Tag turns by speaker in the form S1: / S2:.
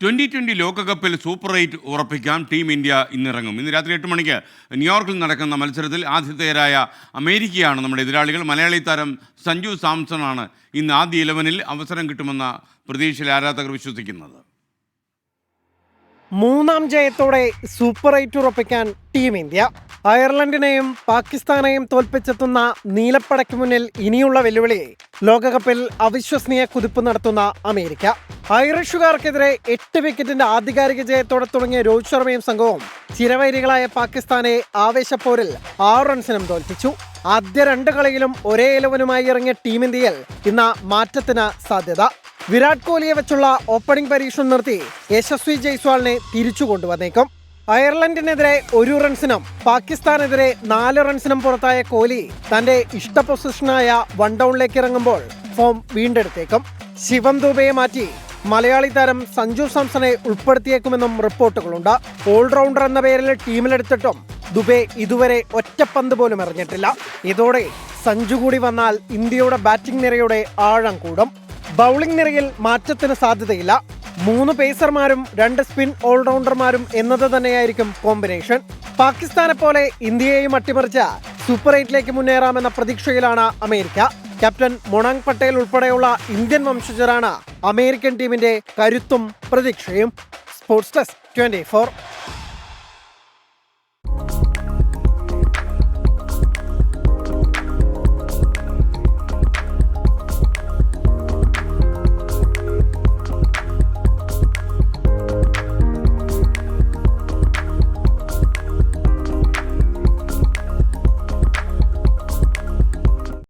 S1: Twenty twenty ലോകകപ്പിൽ super eight ഉറപ്പിക്കാൻ team India ഇന്നിറങ്ങും. ഇന്ന് രാത്രി എട്ട് മണിക്ക് ന്യൂയോർക്കിൽ നടക്കുന്ന മത്സരത്തിൽ ആതിഥേയരായ അമേരിക്കയാണ് നമ്മുടെ എതിരാളികൾ. മലയാളി താരം സഞ്ജു സാംസൺ ആണ് ഇന്ന് ആദ്യ ഇലവനിൽ അവസരം കിട്ടുമെന്ന പ്രതീക്ഷയിൽ ആരാധകർ വിശ്വസിക്കുന്നത്.
S2: മൂന്നാം ജയത്തോടെ സൂപ്പർ എയ്റ്റ് ഉറപ്പിക്കാൻ ടീം ഇന്ത്യ. അയർലൻഡിനെയും പാകിസ്ഥാനെയും തോൽപ്പിച്ചെത്തുന്ന നീലപ്പടയ്ക്ക് മുന്നിൽ ഇനിയുള്ള വെല്ലുവിളി. ലോകകപ്പിൽ അവിശ്വസനീയ കുതിപ്പ് നടത്തുന്ന അമേരിക്ക. ഐറിഷുകാർക്കെതിരെ എട്ട് വിക്കറ്റിന്റെ ആധികാരിക ജയത്തോടെ തുടങ്ങിയ രോഹിത് ശർമ്മയും സംഘവും ചിരവൈരികളായ പാകിസ്ഥാനെ ആവേശപ്പോരിൽ ആറ് റൺസിനും തോൽപ്പിച്ചു. ആദ്യ രണ്ട് കളിയിലും ഒരേ ഇലവനുമായി ഇറങ്ങിയ ടീം ഇന്ത്യയിൽ ഇന്ന് മാറ്റത്തിന് സാധ്യത. വിരാട് കോഹ്ലിയെ വെച്ചുള്ള ഓപ്പണിംഗ് പരീക്ഷണം നിർത്തി യശസ്വി ജയ്സ്വാളിനെ തിരിച്ചു കൊണ്ടുവന്നേക്കും. അയർലൻഡിനെതിരെ ഒരു റൺസിനും പാകിസ്ഥാനെതിരെ നാല് റൺസിനും പുറത്തായ കോഹ്ലി തന്റെ ഇഷ്ട പൊസിഷനായ വൺ ഡൗണിലേക്ക് ഇറങ്ങുമ്പോൾ ഫോം വീണ്ടെടുത്തേക്കും. ശിവം ദുബയെ മാറ്റി മലയാളി താരം സഞ്ജു സാംസണെ ഉൾപ്പെടുത്തിയേക്കുമെന്നും റിപ്പോർട്ടുകളുണ്ട്. ഓൾറൗണ്ടർ എന്ന പേരിൽ ടീമിലെടുത്തിട്ടും ദുബെ ഇതുവരെ ഒറ്റപ്പന്ത് പോലും എറിഞ്ഞിട്ടില്ല. ഇതോടെ സഞ്ജു കൂടി വന്നാൽ ഇന്ത്യയുടെ ബാറ്റിംഗ് നിരയുടെ ആഴം കൂടും. ബൗളിംഗ് നിരയിൽ മാറ്റത്തിന് സാധ്യതയില്ല. മൂന്ന് പേസർമാരും രണ്ട് സ്പിൻ ഓൾറൗണ്ടർമാരും എന്നത് തന്നെയായിരിക്കും കോമ്പിനേഷൻ. പാകിസ്ഥാനെ പോലെ ഇന്ത്യയെയും അട്ടിമറിച്ച് സൂപ്പർ എയ്റ്റിലേക്ക് മുന്നേറാമെന്ന പ്രതീക്ഷയിലാണ് അമേരിക്ക. ക്യാപ്റ്റൻ മൊണാങ് പട്ടേൽ ഉൾപ്പെടെയുള്ള ഇന്ത്യൻ വംശജരാണ് അമേരിക്കൻ ടീമിന്റെ കരുത്തും പ്രതീക്ഷയും. Sports desk twenty